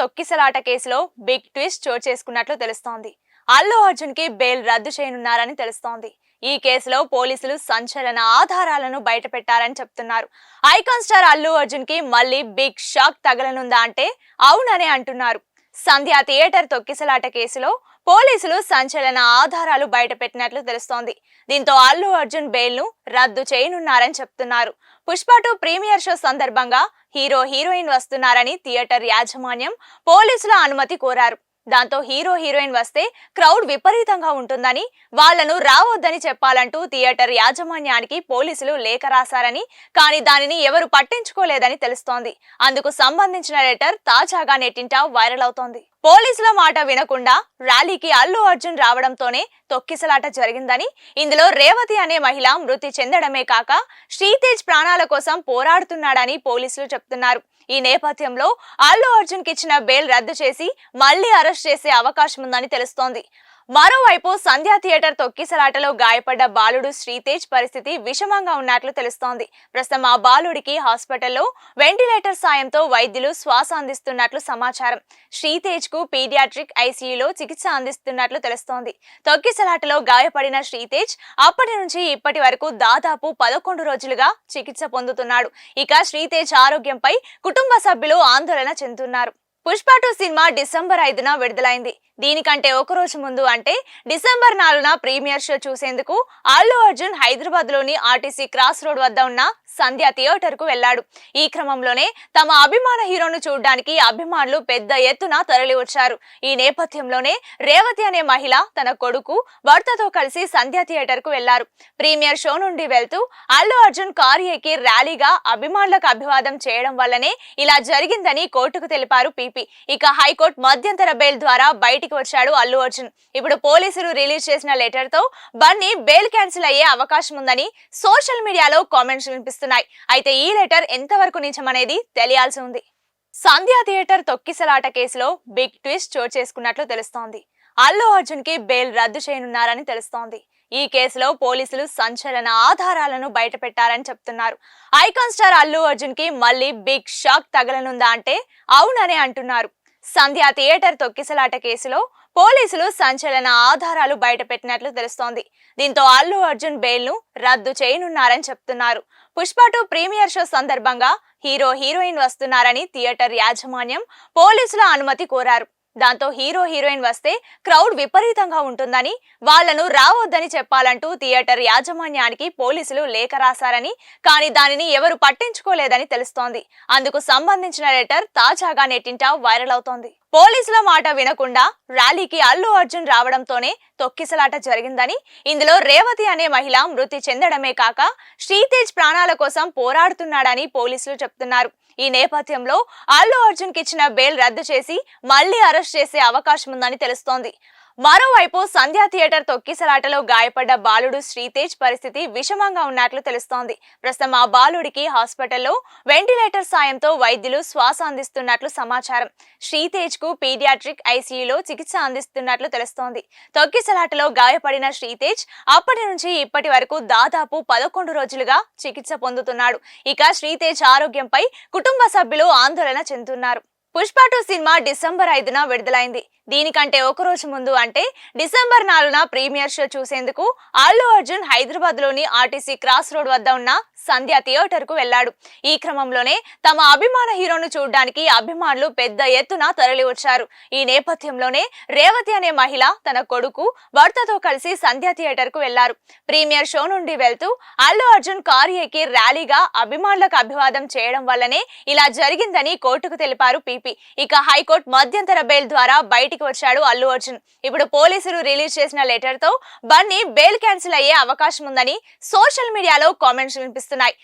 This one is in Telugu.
తొక్కిసలాట కేసులో బిగ్ ట్విస్ట్ చోటు చేసుకున్నట్లు తెలుస్తోంది. అల్లు అర్జున్కి బెయిల్ రద్దు చేయనున్నారని తెలుస్తోంది. ఈ కేసులో పోలీసులు సంచలన ఆధారాలను బయటపెట్టారని చెప్తున్నారు. ఐకాన్ స్టార్ అల్లు అర్జున్కి మళ్ళీ బిగ్ షాక్ తగలనుందా అంటే అవుననే అంటున్నారు. సంధ్య థియేటర్ తొక్కిసలాట కేసులో పోలీసులు సంచలన ఆధారాలు బయటపెట్టినట్లు తెలుస్తోంది. దీంతో అల్లు అర్జున్ బెయిల్ను రద్దు చేయనున్నారని చెప్తున్నారు. పుష్ప టూ ప్రీమియర్ షో సందర్భంగా హీరో హీరోయిన్ వస్తున్నారని థియేటర్ యాజమాన్యం పోలీసుల అనుమతి కోరారు. దాంతో హీరో హీరోయిన్ వస్తే క్రౌడ్ విపరీతంగా ఉంటుందని వాళ్ళను రావద్దని చెప్పాలంటూ థియేటర్ యాజమాన్యానికి పోలీసులు లేఖ రాశారని కానీ దానిని ఎవరు పట్టించుకోలేదని తెలుస్తోంది. అందుకు సంబంధించిన లెటర్ తాజాగా నెట్టింట వైరల్ అవుతోంది. పోలీసుల మాట వినకుండా ర్యాలీకి అల్లు అర్జున్ రావడంతోనే తొక్కిసలాట జరిగిందని ఇందులో రేవతి అనే మహిళ మృతి చెందడమే కాక శ్రీతేజ్ ప్రాణాల కోసం పోరాడుతున్నాడని పోలీసులు చెప్తున్నారు. ఈ నేపథ్యంలో అల్లు అర్జున్ కిచ్చిన బెయిల్ రద్దు చేసి మళ్ళీ అరెస్ట్ చేసే అవకాశం ఉందని తెలుస్తోంది. మరోవైపు సంధ్యా థియేటర్ తొక్కిసలాటలో గాయపడ్డ బాలుడు శ్రీతేజ్ పరిస్థితి విషమంగా ఉన్నట్లు తెలుస్తోంది. ప్రస్తుతం ఆ బాలుడికి హాస్పిటల్లో వెంటిలేటర్ సాయంతో వైద్యులు శ్వాస అందిస్తున్నట్లు సమాచారం. శ్రీతేజ్కు పీడియాట్రిక్ ఐసీయూలో చికిత్స అందిస్తున్నట్లు తెలుస్తోంది. తొక్కిసలాటలో గాయపడిన శ్రీతేజ్ అప్పటి నుంచి ఇప్పటి వరకు దాదాపు పదకొండు రోజులుగా చికిత్స పొందుతున్నాడు. ఇక శ్రీతేజ్ ఆరోగ్యంపై కుటుంబ సభ్యులు ఆందోళన చెందుతున్నారు. పుష్ప టూ సినిమా డిసెంబర్ ఐదున విడుదలైంది. దీనికంటే ఒక రోజు ముందు అంటే డిసెంబర్ నాలుగున ప్రీమియర్ షో చూసేందుకు అల్లు అర్జున్ హైదరాబాద్లోని ఆర్టీసీ క్రాస్ రోడ్ వద్ద ఉన్న సంధ్య థియేటర్కు వెళ్ళాడు ఈ క్రమంలోనే తమ అభిమాన హీరోను చూడడానికి అభిమానులు పెద్ద ఎత్తున తరలి వచ్చారు ఈ నేపథ్యంలోనే రేవతి అనే మహిళ తన కొడుకు భర్తతో కలిసి సంధ్య థియేటర్కు వెళ్ళారు. ప్రీమియర్ షో నుండి వెళ్తూ అల్లు అర్జున్ కారు ఎక్కి ర్యాలీగా అభిమానులకు అభివాదం చేయడం వల్లనే ఇలా జరిగిందని కోర్టుకు తెలిపారు పీపీ ఇక హైకోర్టు మధ్యంతర బెయిల్ ద్వారా బయటికి వచ్చాడు అల్లు అర్జున్. ఇప్పుడు పోలీసులు రిలీజ్ చేసిన లెటర్తో బన్నీ బెయిల్ క్యాన్సిల్ అయ్యే అవకాశం ఉందని సోషల్ మీడియాలో కామెంట్స్ వినిపిస్తున్నాయి. అయితే ఈ లెటర్ ఎంతవరకు నిజమనేది తెలియాల్సి ఉంది. సంధ్యా థియేటర్ తొక్కిసలాట కేసులో బిగ్ ట్విస్ట్ చోటు చేసుకున్నట్లు తెలుస్తోంది. అల్లు అర్జున్కి బెయిల్ రద్దు చేయనున్నారని తెలుస్తోంది. ఈ కేసులో పోలీసులు సంచలన ఆధారాలను బయటపెట్టారని చెప్తున్నారు. ఐకాన్ స్టార్ అల్లు అర్జున్కి మళ్ళీ బిగ్ షాక్ తగలనుందా అంటే అవుననే అంటున్నారు. సంధ్య థియేటర్ తొక్కిసలాట కేసులో పోలీసులు సంచలన ఆధారాలు బయటపెట్టినట్లు తెలుస్తోంది. దీంతో అల్లు అర్జున్ బెయిల్ను రద్దు చేయనున్నారని చెప్తున్నారు. పుష్ప టూ ప్రీమియర్ షో సందర్భంగా హీరో హీరోయిన్ వస్తున్నారని థియేటర్ యాజమాన్యం పోలీసుల అనుమతి కోరారు. దాంతో హీరో హీరోయిన్ వస్తే క్రౌడ్ విపరీతంగా ఉంటుందని వాళ్ళను రావద్దని చెప్పాలంటూ థియేటర్ యాజమాన్యానికి పోలీసులు లేఖ రాశారని కానీ దానిని ఎవరు పట్టించుకోలేదని తెలుస్తోంది. అందుకు సంబంధించిన లెటర్ తాజాగా నెట్టింట వైరల్ అవుతోంది. పోలీసుల మాట వినకుండా ర్యాలీకి అల్లు అర్జున్ రావడంతోనే తొక్కిసలాట జరిగిందని. ఇందులో రేవతి అనే మహిళ మృతి చెందడమే కాక శ్రీతేజ్ ప్రాణాల కోసం పోరాడుతున్నాడని పోలీసులు చెప్తున్నారు. ఈ నేపథ్యంలో అల్లు అర్జున్ ఇచ్చిన బెయిల్ రద్దు చేసి మళ్ళీ అరెస్ట్ చేసే అవకాశం ఉందని తెలుస్తోంది. మరోవైపు సంధ్యా థియేటర్ తొక్కిసలాటలో గాయపడ్డ బాలుడు శ్రీతేజ్ పరిస్థితి విషమంగా ఉన్నట్లు తెలుస్తోంది. ప్రస్తుతం ఆ బాలుడికి హాస్పిటల్లో వెంటిలేటర్ సాయంతో వైద్యులు శ్వాస అందిస్తున్నట్లు సమాచారం. శ్రీతేజ్కు పీడియాట్రిక్ ఐసీయూలో చికిత్స అందిస్తున్నట్లు తెలుస్తోంది. తొక్కిసలాటలో గాయపడిన శ్రీతేజ్ అప్పటి నుంచి ఇప్పటి వరకు దాదాపు పదకొండు రోజులుగా చికిత్స పొందుతున్నాడు. ఇక శ్రీతేజ్ ఆరోగ్యంపై కుటుంబ సభ్యులు ఆందోళన చెందుతున్నారు. పుష్ప టూ సినిమా డిసెంబర్ ఐదున విడుదలైంది. దీనికంటే ఒక రోజు ముందు అంటే డిసెంబర్ నాలుగున ప్రీమియర్ షో చూసేందుకు అల్లు అర్జున్ హైదరాబాద్లోని ఆర్టీసీ క్రాస్ రోడ్ వద్ద ఉన్న సంధ్య థియేటర్కు వెళ్ళాడు ఈ క్రమంలోనే తమ అభిమాన హీరోను చూడడానికి అభిమానులు పెద్ద ఎత్తున తరలి వచ్చారు ఈ నేపథ్యంలోనే రేవతి అనే మహిళ తన కొడుకు భర్తతో కలిసి సంధ్య థియేటర్కు వెళ్ళారు. ప్రీమియర్ షో నుండి వెళ్తూ అల్లు అర్జున్ కారు ఎక్కి ర్యాలీగా అభిమానులకు అభివాదం చేయడం వల్లనే ఇలా జరిగిందని కోర్టుకు తెలిపారు పీపీ. ఇక హైకోర్టు మధ్యంతర బెయిల్ ద్వారా బయటికి వచ్చాడు అల్లు అర్జున్. ఇప్పుడు పోలీసులు రిలీజ్ చేసిన లెటర్తో బన్నీ బెయిల్ క్యాన్సిల్ అయ్యే అవకాశం ఉందని సోషల్ మీడియాలో కామెంట్స్ వినిపిస్తున్నాయి.